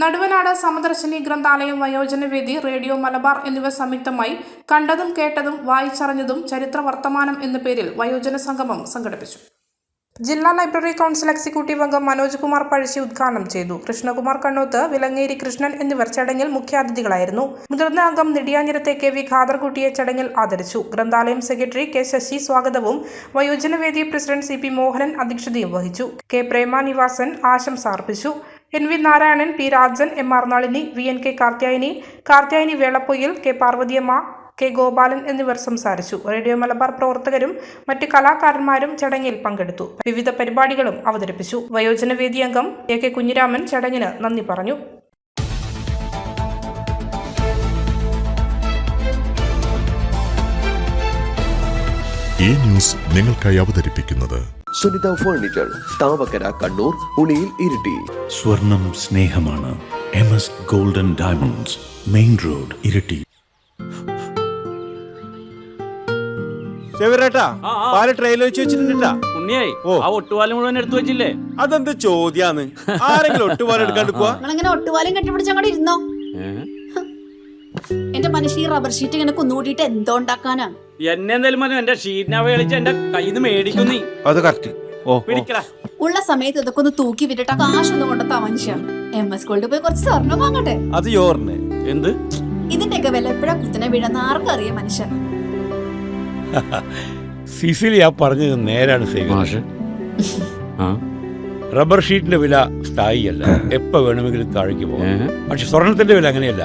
നടുവനാട് സമദർശിനി ഗ്രന്ഥാലയം വയോജനവേദി റേഡിയോ മലബാർ എന്നിവ സംയുക്തമായി കണ്ടതും കേട്ടതും വായിച്ചറിഞ്ഞതും ചരിത്ര വർത്തമാനം എന്ന പേരിൽ വയോജന സംഗമം സംഘടിപ്പിച്ചു. ജില്ലാ ലൈബ്രറി കൗൺസിൽ എക്സിക്യൂട്ടീവ് അംഗം മനോജ് കുമാർ പഴശ്ശി ഉദ്ഘാടനം ചെയ്തു. കൃഷ്ണകുമാർ കണ്ണൂത്ത് വിലങ്ങേരി കൃഷ്ണൻ എന്നിവർ ചടങ്ങിൽ മുഖ്യാതിഥികളായിരുന്നു. മുതിർന്ന അംഗം നെടിയാഞ്ഞിരത്തെ കെ വി ഖാദർകുട്ടിയെ ചടങ്ങിൽ ആദരിച്ചു. ഗ്രന്ഥാലയം സെക്രട്ടറി കെ ശശി സ്വാഗതവും വയോജനവേദി പ്രസിഡന്റ് സി പി മോഹനൻ അധ്യക്ഷതയും വഹിച്ചു. കെ പ്രേമാനിവാസൻ ആശംസ അർപ്പിച്ചു. N V Narayanan P Rajan M R Nalini V N K Karthyayani Karthyayani Velappoyil K Parvathiyamma K Gopalan എന്നിവർ സംസാരിച്ചു. റേഡിയോ മലബാർ പ്രവർത്തകരും മറ്റ് കലാകാരന്മാരും ചടങ്ങിൽ പങ്കെടുത്തു. വിവിധ പരിപാടികളും അവതരിപ്പിച്ചു. വയോജനവേദി അംഗം എ കെ കുഞ്ഞിരാമൻ ചടങ്ങിന് നന്ദി പറഞ്ഞു. ഈ ന്യൂസ് നിങ്ങൾക്കായി അവതരിപ്പിക്കുന്നത് സുനിത ഫർണിച്ചർ താവക്കര കണ്ണൂർ ഉളിയിൽ ഇരിട്ടി. സ്വർണം സ്നേഹമാണ് M S golden diamonds main road Iritty. ആ. പാൽ ട്രെയിലർ വെച്ച് വെച്ചിട്ടുണ്ടാ ഉണ്ണിയായി ആ ഒട്ടുപാലം മുഴുവൻ എടുത്തു വെച്ചില്ലേ? അതെന്ത് ചോദ്യാന്ന്? ആരെങ്കിലും ഒട്ടുപാലം എടുക്കാണ്ട് പോവാ? ഒട്ടുപാലും ഇരുന്നോ? എന്റെ മനുഷ്യ ഈ റബ്ബർ ഷീറ്റ് ഇങ്ങനെ കുന്നുകൂടിയിട്ട് എന്തോ ഉണ്ടാക്കാനാ? എന്നെ എന്തായാലും മതി എന്റെ ഷീറ്റിനെ കളിച്ച് എന്റെ കയ്യിൽ നിന്ന് മേടിക്കും നീ. അത് കറക്റ്റ് ഓ. പിടിക്കടാ ഉള്ള സമയത്ത് ഇതൊക്കെ ഒന്ന് തൂക്കി വിട്ടിട്ട് കാശൊന്നും കൊണ്ടെത്താ മനുഷ്യ. എം എസ് ഗോൾഡ് പോയി കുറച്ച് സ്വർണം വാങ്ങട്ടെ? അത് യോറിന് എന്ത്? ഇതിന്റെയൊക്കെ വില എപ്പോഴാ കുത്തിനെ വീഴുന്ന ആർക്കറിയാം മനുഷ്യൻ സിസിലി ആ പറഞ്ഞത് നേരാണ് സേവ. റബ്ബർ ഷീറ്റിന്റെ വില സ്ഥായിയല്ല. എപ്പോ വേണമെങ്കിലും താഴേക്ക് പോകാം. പക്ഷെ സ്വർണത്തിന്റെ വില അങ്ങനെയല്ല.